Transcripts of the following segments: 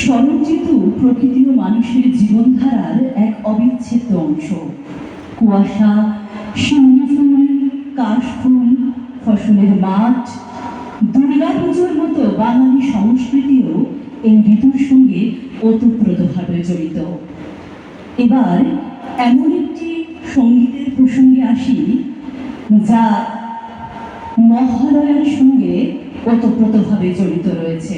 স্মরণচিত প্রকৃতি ও মানুষের জীবনধারার এক অবিচ্ছেদ্য অংশ। কুয়াশা, শিউলি ফুল কাশফুল ফসলের মাঠ, দুর্গা মতো বাঙালি সংস্কৃতিও এই ঋতুর সঙ্গে ওতপ্রোতভাবে জড়িত। এবার এমন একটি সঙ্গীতের প্রসঙ্গে আসি, যা মহালয়ার সঙ্গে ওতপ্রোতভাবে জড়িত রয়েছে।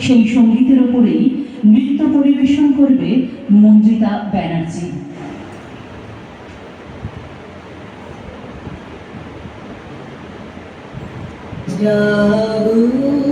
সেই সঙ্গীতের ওপরেই নৃত্য পরিবেশন করবে মঞ্জিতা ব্যানার্জি। জাগো।